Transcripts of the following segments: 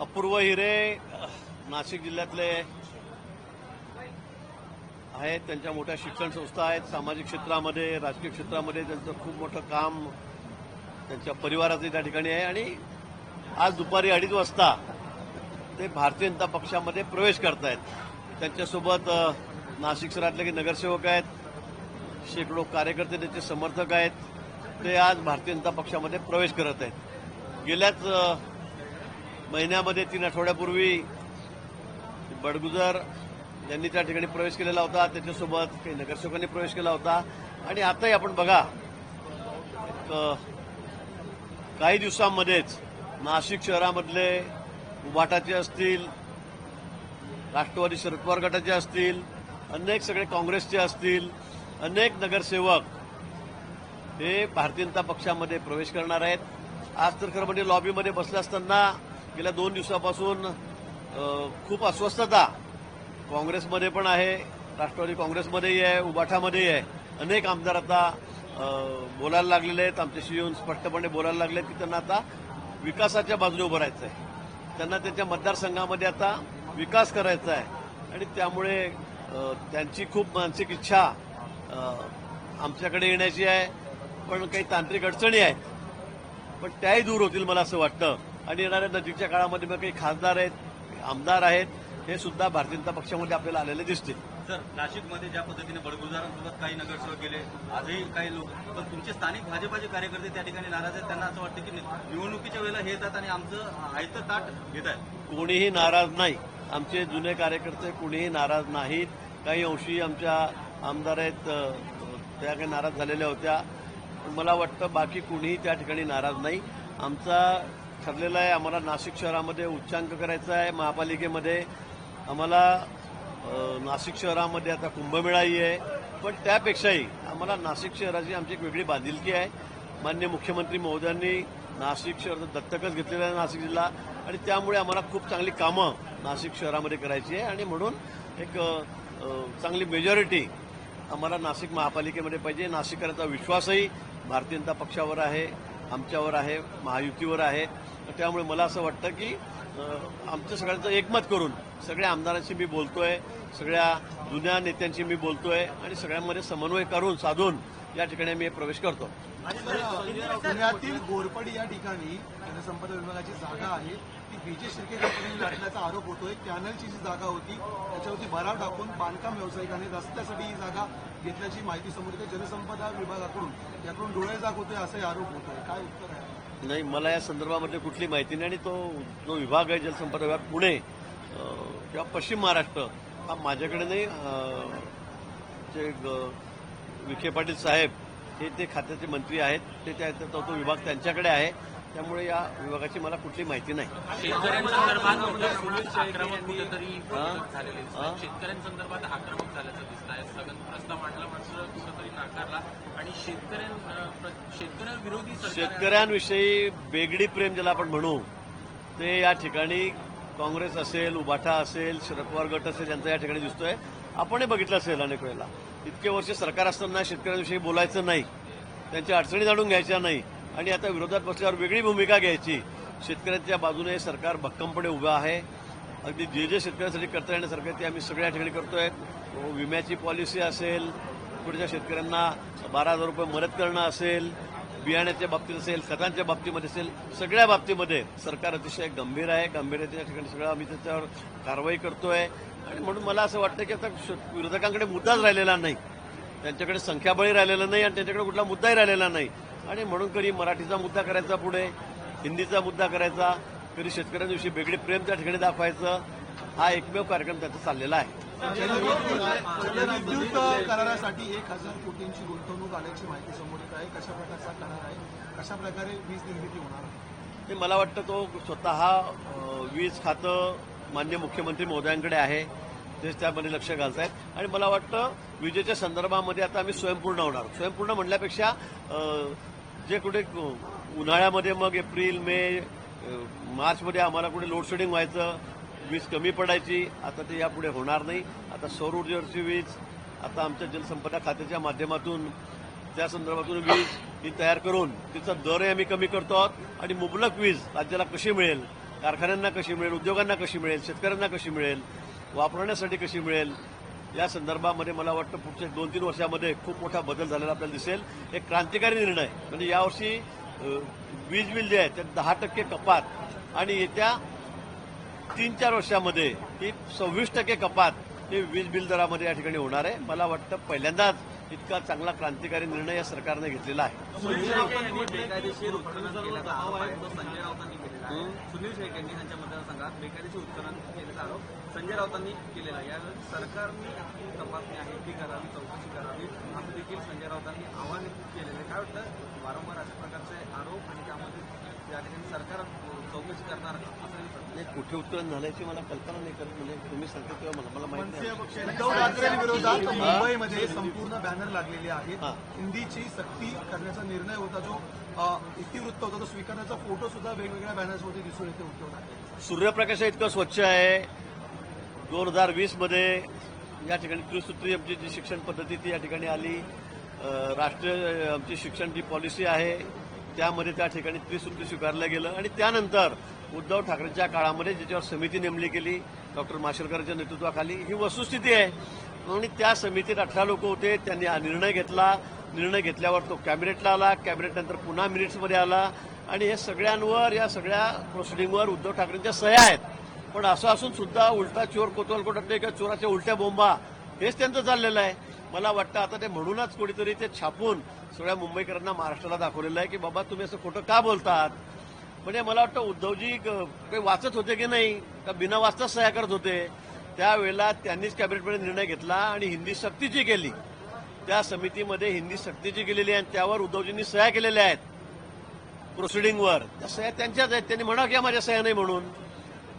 अपूर्व हिरे नाशिक जिल्ह्यातले आहेत त्यांच्या मोठ्या शिक्षण संस्था आहेत. सामाजिक क्षेत्रामध्ये राजकीय क्षेत्रामध्ये त्यांचं खूप मोठं काम त्यांच्या परिवाराचं त्या ठिकाणी आहे. आणि आज दुपारी अडीच वाजता ते भारतीय जनता पक्षामध्ये प्रवेश करतायत. त्यांच्यासोबत नाशिक शहरातले काही नगरसेवक आहेत. शेकडो कार्यकर्ते त्यांचे समर्थक आहेत. ते आज भारतीय जनता पक्षामध्ये प्रवेश करत आहेत. गेल्याच महिन्यामध्ये तीन आठवड्यापूर्वी बडगुजर यांनी त्या ठिकाणी प्रवेश केलेला होता. त्याच्यासोबत काही नगरसेवकांनी प्रवेश केला होता. आणि आताही आपण बघा काही दिवसांमध्येच नाशिक शहरामधले उभाटाचे असतील राष्ट्रवादी शरद पवार गटाचे असतील अनेक सगळे काँग्रेसचे असतील अनेक नगरसेवक हे भारतीय जनता पक्षामध्ये प्रवेश करणार आहेत. आज तर खरं म्हणजे लॉबीमध्ये बसले असताना गेल्या दोन दिवसापासून खूप अस्वस्थता काँग्रेसमध्ये पण आहे राष्ट्रवादी काँग्रेसमध्येही आहे उबाठामध्येही आहे. अनेक आमदार आता बोलायला लागलेले आहेत. आमच्याशी येऊन स्पष्टपणे बोलायला लागले की त्यांना आता विकासाच्या बाजूने उभं राहायचं आहे त्यांना त्यांच्या मतदारसंघामध्ये आता विकास करायचा आहे आणि त्यामुळे त्यांची खूप मानसिक इच्छा आमच्याकडे येण्याची आहे. पण काही तांत्रिक अडचणी आहेत. पण त्याही दूर होतील मला असं वाटतं. आणि येणाऱ्या नजीकच्या काळामध्ये मग काही खासदार आहेत आमदार आहेत हे सुद्धा भारतीय जनता पक्षामध्ये आपल्याला आलेले दिसतील. सर नाशिकमध्ये ज्या पद्धतीने बडगुजारांसोबत काही नगरसेवक गेले आजही काही लोक पण तुमचे स्थानिक भाजपाचे कार्यकर्ते त्या ठिकाणी नाराज आहेत त्यांना असं वाटतं की निवडणुकीच्या वेळेला हे येतात आणि आमचं आयतं ताट घेत आहेत. कोणीही नाराज नाही. आमचे जुने कार्यकर्ते कोणीही नाराज नाहीत. काही अंशी आमच्या आमदार आहेत त्या काही नाराज झालेल्या होत्या. पण मला वाटतं बाकी कोणीही त्या ठिकाणी नाराज नाही. आमचा ठरलेलं आहे. आम्हाला नाशिक शहरामध्ये उच्चांक करायचा आहे. महापालिकेमध्ये आम्हाला नाशिक शहरामध्ये आता कुंभमेळाही आहे. पण त्यापेक्षाही आम्हाला नाशिक शहराची आमची एक वेगळी बांधिलकी आहे. मान्य मुख्यमंत्री महोदयांनी नाशिक शहर दत्तकच घेतलेलं आहे नाशिक जिल्हा. आणि त्यामुळे आम्हाला खूप चांगली कामं नाशिक शहरामध्ये करायची आहे. आणि म्हणून एक चांगली मेजॉरिटी आम्हाला नाशिक महापालिकेमध्ये पाहिजे. नाशिककरांचा विश्वासही भारतीय जनता पक्षावर आहे. आमच्यावर आहे महायुतीवर आहे. त्यामुळे मला असं वाटतं की अ, आमच्या सगळ्यांचं एकमत करून सगळ्या आमदारांशी मी बोलतोय सगळ्या जुन्या नेत्यांशी मी बोलतोय आणि सगळ्यांमध्ये समन्वय करून साधून या ठिकाणी मी प्रवेश करतो. पुण्यातील गोरपडी या ठिकाणी जनसंपदा विभागाची जागा आहे. की बीजे शिर्के कंपनीने लाटल्याचा आरोप होतोय कॅनलची जी जागा होती त्याच्यावरती भराव टाकून बांधकाम व्यावसायिकांनी रस्त्यासाठी ही जागा घेतल्याची माहिती समोर येते. जलसंपदा विभागाकडून याकडून डोळेजाग होतोय असाही आरोप होतोय. काय उत्तर आहे? नाही मला या संदर्भामध्ये कुठली माहिती नाही आणि तो जो विभाग आहे जलसंपदा विभाग पुणे किंवा पश्चिम महाराष्ट्र हा माझ्याकडे नाही जे ग- विखे पाटील साहेब हे ते खात्याचे मंत्री आहेत ते त्या तो विभाग त्यांच्याकडे आहे. त्यामुळे या विभागाची मला कुठली माहिती नाही. शेतकऱ्यांसंदर्भात आक्रमक झाल्याचं दिसत आहे. स्थगन प्रस्ताव मांडला मात्र कुठंतरी नाकारला. आणि शेतकऱ्यांविरोधी. शेतकऱ्यांविषयी बेगडी प्रेम ज्याला आपण म्हणू ते या ठिकाणी काँग्रेस असेल उबाठा असेल शरद पवार गट असेल यांचा या ठिकाणी दिसतोय. आपणही बघितलं असेल अनेक वेळेला. इतके वर्ष सरकार असताना शेतकऱ्यांविषयी बोलायचं नाही. त्यांच्या अडचणी जाणून घ्यायच्या नाही. आणि आता विरोधात बसल्यावर वेगळी भूमिका घ्यायची. शेतकऱ्यांच्या बाजूने सरकार भक्कमपणे उभं आहे. अगदी जे जे शेतकऱ्यांसाठी करता येणं सरकार ते आम्ही सगळ्या ठिकाणी करतोय. हो, विम्याची पॉलिसी असेल पुढच्या शेतकऱ्यांना बारा हजार रुपये मदत करणं असेल बियाण्याच्या बाबतीत असेल खतांच्या बाबतीमध्ये असेल सगळ्या बाबतीमध्ये सरकार अतिशय गंभीर आहे. गंभीरतेच्या ठिकाणी सगळं आम्ही त्याच्यावर कारवाई करतोय. आणि म्हणून मला असं वाटतं की आता श- विरोधकांकडे मुद्दाच राहिलेला नाही. त्यांच्याकडे संख्याबळी राहिलेला नाही आणि त्यांच्याकडे कुठला मुद्दाही राहिलेला नाही. आणि म्हणून कधी मराठीचा मुद्दा करायचा पुढे हिंदीचा मुद्दा करायचा कधी शेतकऱ्यांविषयी वेगळे प्रेम त्या ठिकाणी दाखवायचं हा एकमेव कार्यक्रम त्याचा चाललेला आहे. विद्युत करारासाठी एक हजार कोटींची गुंतवणूक आल्याची माहिती समोर येत आहे. कशा प्रकारचा करार आहे? कशा प्रकारे वीज निर्मिती होणार ते मला वाटतं तो स्वतः वीज खातं मान्य मुख्यमंत्री महोदयांकडे आहे. तेच त्यामध्ये लक्ष घालतायत. आणि मला वाटतं विजेच्या संदर्भामध्ये आता आम्ही स्वयंपूर्ण होणार स्वयंपूर्ण म्हणल्यापेक्षा जे कुठे उन्हाळ्यामध्ये मग एप्रिल मे मार्चमध्ये आम्हाला कुठे लोडशेडिंग व्हायचं वीज कमी पडायची आता ते यापुढे होणार नाही. आता सौर ऊर्जेवरची वीज आता आमच्या जलसंपदा खात्याच्या माध्यमातून त्या संदर्भातून वीज ही तयार करून तिचा दरही आम्ही कमी करतो आहोत आणि मुबलक वीज राज्याला कशी मिळेल कारखान्यांना कशी मिळेल उद्योगांना कशी मिळेल शेतकऱ्यांना कशी मिळेल वापरण्यासाठी कशी मिळेल या संदर्भामध्ये मला वाटतं पुढच्या दोन तीन वर्षामध्ये खूप मोठा बदल झालेला आपल्याला दिसेल. एक क्रांतिकारी निर्णय. म्हणजे यावर्षी वीज बिल जे आहे ते दहा टक्के कपात आणि येत्या तीन चार वर्षामध्ये ही सव्वीस टक्के कपात ही वीज बिल दरामध्ये या ठिकाणी होणार आहे. मला वाटतं पहिल्यांदाच इतका चांगला क्रांतिकारी निर्णय या सरकारने घेतलेला आहे. सुनील शेळके यांनी बेकायदेशीर उत्खनन केल्याचा आरोप आहे. तो संजय राऊतांनी केलेला आहे. सुनील शेळके यांनी त्यांच्या मतदारसंघात बेकायदेशीर उत्खनन केल्याचा आरोप संजय राऊतांनी केलेला आहे. यावेळी सरकारने आपली तपासणी आहे ती करावी चौकशी करावी. असं देखील संजय राऊतांनी आवाहन केलेलं आहे. काय वाटतं? वारंवार अशा प्रकारचे आरोप आणि त्यामध्ये या ठिकाणी सरकार चौकशी करणार. नाही कुठे उत्कलन झाल्याची मला कल्पना नाही करत. म्हणजे तुम्ही सांगता तेव्हा मला मला माहिती नाही. उद्धव ठाकरेंविरोधात मुंबईमध्ये संपूर्ण बॅनर लागलेले आहेत हा. हिंदीची सक्ती करण्याचा निर्णय होता जो इतिवृत्त होता तो स्वीकारण्याचा फोटो सुद्धा वेगवेगळ्या बॅनर्समध्ये दिसून येते उद्धव ठाकरे सूर्यप्रकाश इतकं स्वच्छ आहे. दोन हजार वीसमध्ये या ठिकाणी त्रिसूत्री आमची जी शिक्षण पद्धती ती या ठिकाणी आली. राष्ट्रीय आमची शिक्षण जी पॉलिसी आहे त्यामध्ये त्या ठिकाणी त्रिसूत्री स्वीकारलं गेलं. आणि त्यानंतर उद्धव ठाकरेंच्या काळामध्ये ज्याच्यावर समिती नेमली गेली डॉक्टर माशेलकरांच्या नेतृत्वाखाली ही वस्तुस्थिती आहे. आणि त्या समितीत अठरा लोक होते त्यांनी हा निर्णय घेतला. निर्णय घेतल्यावर तो कॅबिनेटला आला. कॅबिनेटनंतर पुन्हा मिनिट्समध्ये आला. आणि हे सगळ्यांवर या सगळ्या प्रोसिडिंगवर उद्धव ठाकरेंच्या सह्या आहेत. पण असं असून सुद्धा उलटा चोर कोतवाल कोटतले किंवा चोराच्या उलट्या बोंबा हेच त्यांचं चाललेलं आहे. मला वाटतं आता ते म्हणूनच कोणीतरी ते छापून सगळ्या मुंबईकरांना महाराष्ट्राला दाखवलेलं आहे की बाबा तुम्ही असं खोटं का बोलतात? म्हणजे मला वाटतं उद्धवजी क- काही वाचत होते की नाही? का बिना वाचताच सह्या करत होते? त्यावेळेला त्यांनीच कॅबिनेटमध्ये निर्णय घेतला आणि हिंदी सक्तीची केली. त्या समितीमध्ये हिंदी सक्तीची केलेली आहे आणि त्यावर उद्धवजींनी सह्या केलेल्या आहेत. प्रोसिडिंगवर त्या सह्या त्यांच्याच आहेत. त्यांनी म्हणा की माझ्या सह्या नाही म्हणून.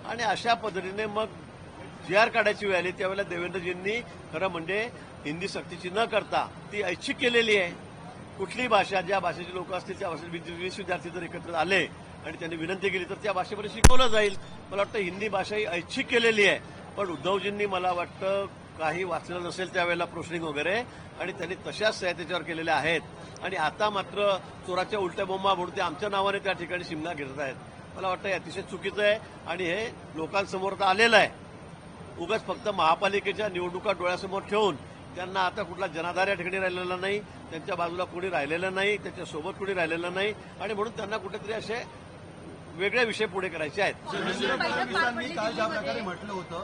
आणि अशा पद्धतीने मग जी आर काढायची वेळ आली त्यावेळेला देवेंद्रजींनी खरं म्हणजे हिंदी सक्तीची न करता ती ऐच्छिक केलेली आहे. कुठली भाषा ज्या भाषेचे लोक असतील त्या भाषेत वीस विद्यार्थी जर एकत्र आले आणि त्यांनी विनंती केली तर त्या भाषेमध्ये शिकवलं जाईल. मला वाटतं हिंदी भाषा ही ऐच्छिक केलेली आहे. पण उद्धवजींनी मला वाटतं काही वाचलं नसेल त्यावेळेला प्रोशनिंग वगैरे आणि त्यांनी तशाच सह्या त्याच्यावर केलेल्या आहेत. आणि आता मात्र चोराच्या उलट्या बोंबा म्हणून ते आमच्या नावाने त्या ठिकाणी शिमला घेत आहेत. मला वाटतं हे अतिशय चुकीचं आहे आणि हे लोकांसमोर तर आलेलं आहे. उगाच फक्त महापालिकेच्या निवडणुका डोळ्यासमोर ठेवून त्यांना आता कुठला जनाधार या ठिकाणी राहिलेला नाही. त्यांच्या बाजूला कोणी राहिलेलं नाही त्यांच्यासोबत कोणी राहिलेलं नाही आणि म्हणून त्यांना कुठेतरी असे वेगळे विषय पुढे करायचे आहेत. फडणवीसांनी काल ज्या प्रकारे म्हटलं होतं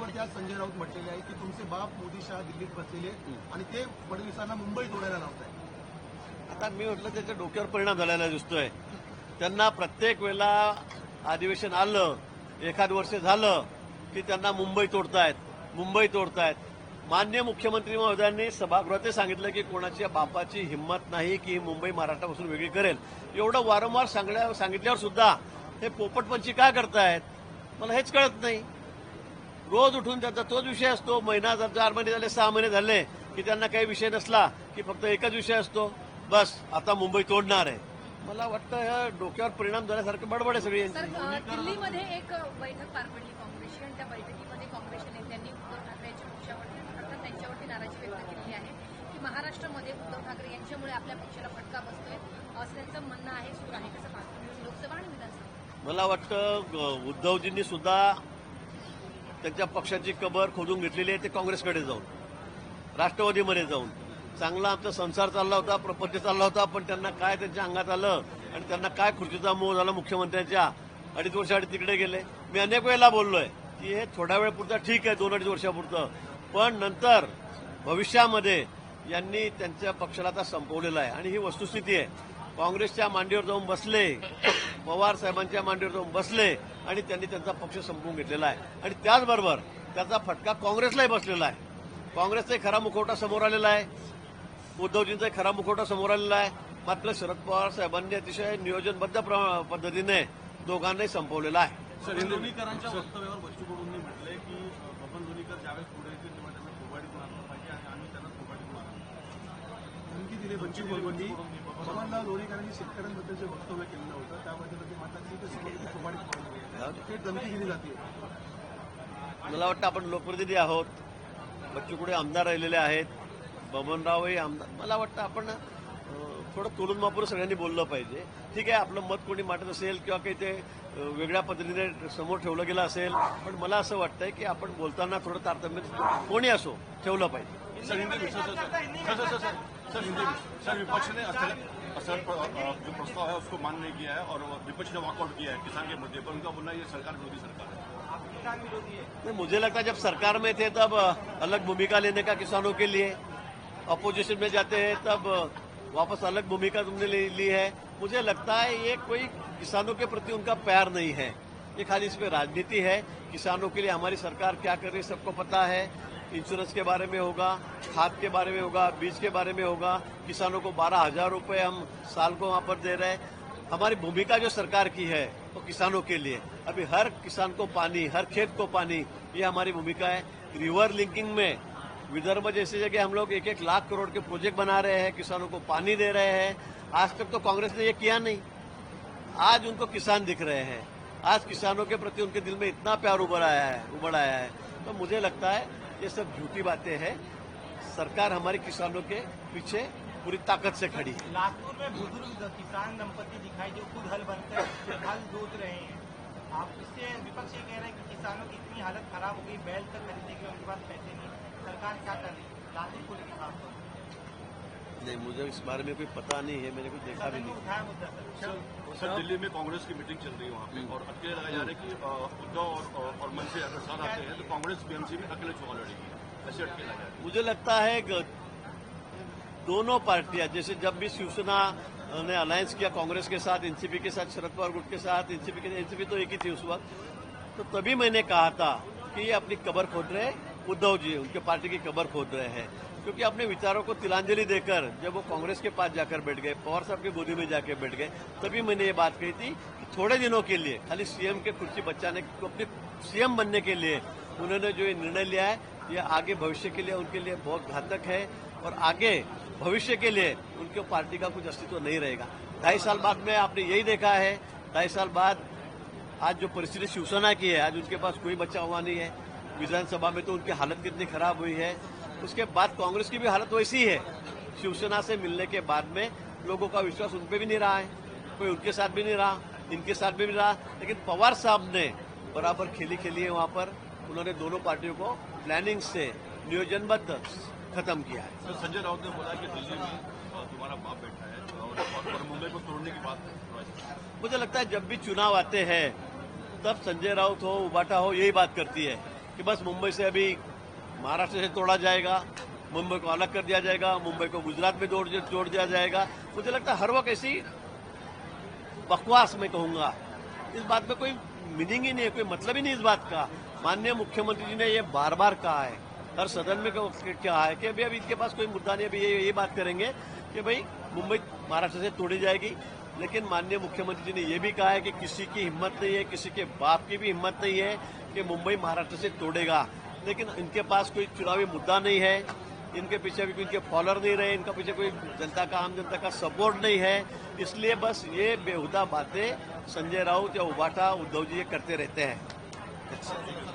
वरती आज संजय राऊत म्हटलेले आहे की तुमचे बाप मोदी शहा दिल्लीत बसलेले आणि ते फडणवीसांना मुंबई तोडायला लावत आहे आता मी म्हटलं त्याच्या डोक्यावर परिणाम झालेला दिसतोय. त्यांना प्रत्येक वेळेला अधिवेशन आलं एखाद वर्ष झालं की त्यांना मुंबई तोडतायत मुंबई तोडतायत. मान्य मुख्यमंत्री महोदयांनी सभागृहात सांगितलं की कोणाच्या बापाची हिंमत नाही की मुंबई महाराष्ट्रापासून वेगळी करेल. एवढं वारंवार सांगल्या सांगितल्यावर सुद्धा हे पोपटपंची का करतायत? मला हेच कळत नाही. रोज उठून त्यांचा तोच विषय असतो. महिना जर चार महिने झाले सहा महिने झाले की त्यांना काही विषय नसला की फक्त एकच विषय असतो. बस आता मुंबई तोडणार आहे. मला वाटतं ह्या डोक्यावर परिणाम झाल्यासारखं बडबड आहे सगळी. दिल्लीमध्ये एक बैठक पार पडली काँग्रेसची आणि त्या बैठकीत काँग्रेसच्या नेत्यांनी उद्धव ठाकरे यांच्या पक्षावरती अर्थात त्यांच्यावरती नाराजी व्यक्त केलेली आहे की महाराष्ट्रामध्ये उद्धव ठाकरे यांच्यामुळे आपल्या पक्षाला फटका बसतोय. असं त्यांचं म्हणणं आहे सुरू आहे. कसं पाहतो लोकसभा आणि विधानसभा. मला वाटतं उद्धवजींनी सुद्धा त्यांच्या पक्षाची कबर खोदून घेतलेली आहे ते काँग्रेसकडे जाऊन. राष्ट्रवादीमध्ये जाऊन. चांगला आमचा संसार चालला होता प्रपंच चालला होता पण त्यांना काय त्यांच्या अंगात आलं आणि त्यांना काय खुर्चीचा मोह झाला मुख्यमंत्र्यांच्या? अडीच वर्षासाठी तिकडे गेले. मी अनेक वेळेला बोललोय की हे थोड्या वेळपुरतं ठीक आहे दोन अडीच वर्षापुरतं. पण नंतर भविष्यामध्ये यांनी त्यांच्या पक्षाला आता संपवलेलं आहे. आणि ही वस्तुस्थिती आहे. काँग्रेसच्या मांडीवर जाऊन बसले पवार साहेबांच्या मांडीवर जाऊन बसले आणि त्यांनी त्यांचा पक्ष संपवून घेतलेला आहे. आणि त्याचबरोबर त्याचा फटका काँग्रेसलाही बसलेला आहे. काँग्रेसचाही खरा मुखवटा समोर आलेला आहे. उद्धवजींचाही खरा मुखवटा समोर आलेला आहे. मात्र शरद पवार साहेबांनी अतिशय नियोजनबद्ध प्र- पद्धतीने दोघांनाही संपवलेला आहे. वक्तव्यावर बच्चू कडूंनी म्हटलंय की बबन धोनीकर ज्यावेळेस पुढे येतील तेव्हा त्यांना कोबाडीत मारलं पाहिजे आणि आम्ही त्यांना धमकी दिली बच्चू बबनराव लोणीकरांनी शेतकऱ्यांबद्दल जे वक्तव्य केलेलं होतं त्याबद्दल ते म्हणतात की थेट धमकी दिली जाते मला वाटतं आपण लोकप्रतिनिधी आहोत. बच्चू कुडे आमदार राहिलेले आहेत. बबनरावही आमदार. मला वाटतं आपण थोडं तोलून मापून सगळ्यांनी बोललं पाहिजे. ठीक आहे आपलं मत कोणी मांडत असेल किंवा काही ते वेगळ्या पद्धतीने समोर ठेवलं गेलं असेल पण मला असं वाटतंय की आपण बोलताना थोडं तारतम्य कोणी असो ठेवलं पाहिजे. सर सर विपक्ष ने स्थगित सर अ, जो प्रस्ताव है उसको मान नहीं किया है और विपक्ष ने वॉकआउट किया है किसान के मुद्दे पर उनका बोलना ये सरकार विरोधी सरकार है नहीं, मुझे लगता है जब सरकार में थे तब अलग भूमिका लेने का किसानों के लिए अपोजिशन में जाते हैं तब वापस अलग भूमिका तुमने ले ली है मुझे लगता है ये कोई किसानों के प्रति उनका प्यार नहीं है ये खाली इसमें राजनीति है किसानों के लिए हमारी सरकार क्या कर रही है सबको पता है इंश्योरेंस के बारे में होगा, खाद के बारे में होगा, बीज के बारे में होगा। किसानों को बारह हज़ार रुपये हम साल को वहाँ पर दे रहे हैं। हमारी भूमिका जो सरकार की है, वो तो किसानों के लिए। अभी हर किसान को पानी, हर खेत को पानी, ये हमारी भूमिका है। रिवर लिंकिंग में विदर्भ जैसी जगह हम लोग एक एक लाख करोड़ के प्रोजेक्ट बना रहे हैं, किसानों को पानी दे रहे हैं। आज तक तो कांग्रेस ने ये किया नहीं। आज उनको किसान दिख रहे हैं। आज किसानों के प्रति उनके दिल में इतना प्यार उभर आया है, उभर आया है। तो मुझे लगता है ये सब झूठी बातें हैं। सरकार हमारे किसानों के पीछे पूरी ताकत से खड़ी है। लातूर में बुज़ुर्ग किसान दंपति दिखाई जो खुद हल बनकर हल जोत रहे हैं, आप इससे विपक्ष ये कह रहे हैं कि किसानों की इतनी हालत खराब हो गई, बैल तक खरीदने के उनके पास पैसे नहीं सरकार क्या कर रही है? लातूर को लेकर खास तौर पर। नहीं मुझे इस बारे में कोई पता नहीं है मैंने कुछ देखा भी नहीं। सर सर दिल्ली में कांग्रेस की मीटिंग चल रही है वहाँ पे और अकेले लगाए जा रहे हैं कि उद्धव और, और, और मन से अगर साथ आते हैं तो कांग्रेस बीएमसी में अकेले चुनाव लड़ेगी। ऐसे अटके लगा मुझे लगता है दोनों पार्टियाँ जैसे जब भी शिवसेना ने अलायंस किया कांग्रेस के साथ एनसीपी के साथ शरद पवार गुट के साथ एनसीपी के एनसीपी तो एक ही थी उस वक्त तो तभी मैंने कहा था कि ये अपनी कबर खोद रहे हैं, उद्धव जी, उनके पार्टी की कबर खोद रहे हैं। क्योंकि अपने विचारों को तिलांजलि देकर जब वो कांग्रेस के पास जाकर बैठ गए, पवार साहब की गोदी में जाकर बैठ गए, तभी मैंने ये बात कही थी कि थोड़े दिनों के लिए, खाली सीएम के कुर्सी बचाने को अपने सीएम बनने के लिए उन्होंने जो ये निर्णय लिया है, ये आगे भविष्य के लिए, उनके लिए बहुत घातक है और आगे भविष्य के लिए उनके पार्टी का कुछ अस्तित्व नहीं रहेगा। ढाई साल बाद में आपने यही देखा है, ढाई साल बाद आज जो परिस्थिति शिवसेना की है, आज उनके पास कोई बचा हुआ नहीं है। विधानसभा में तो उनकी हालत कितनी खराब हुई है। उसके बाद कांग्रेस की भी हालत वैसी है। शिवसेना से मिलने के बाद में लोगों का विश्वास उन पर भी नहीं रहा है। कोई उनके साथ भी नहीं रहा इनके साथ भी नहीं रहा। लेकिन पवार साहब ने बराबर खेली खेली है वहाँ पर। उन्होंने दोनों पार्टियों को प्लानिंग से नियोजनबद्ध खत्म किया है। सर संजय राउत ने बोला कि दिल्ली में तुम्हारा बाप बैठा है और, और, और मुंबई को तोड़ने की बात है। मुझे लगता है जब भी चुनाव आते हैं तब संजय राउत हो उबाटा हो यही बात करती है। कि बस मुंबई से अभी महाराष्ट्र से तोड़ा जाएगा, मुंबई को अलग कर दिया जाएगा, मुंबई को गुजरात में जोड़ जोड़ दिया जाएगा। मुझे लगता है हर वक्त ऐसी बकवास मैं कहूँगा। इस बात में कोई मीनिंग ही नहीं है, कोई मतलब ही नहीं इस बात का। माननीय मुख्यमंत्री जी ने ये बार बार कहा है, हर सदन में कहा है कि अभी अभी इनके पास कोई मुद्दा नहीं अभी ये ये बात करेंगे कि भाई मुंबई महाराष्ट्र से तोड़ी जाएगी लेकिन माननीय मुख्यमंत्री जी ने यह भी कहा है कि किसी की हिम्मत नहीं है, किसी के बाप की भी हिम्मत नहीं है कि मुंबई महाराष्ट्र से तोड़ेगा। लेकिन इनके पास कोई चुनावी मुद्दा नहीं है, इनके पीछे भी इनके फॉलोअर नहीं रहे, इनका पीछे कोई जनता का, आम जनता का सपोर्ट नहीं है। इसलिए बस ये बेहुदा बातें संजय राउत या उबाटा, उद्धव जी ये करते रहते हैं। पक्षप्रवेश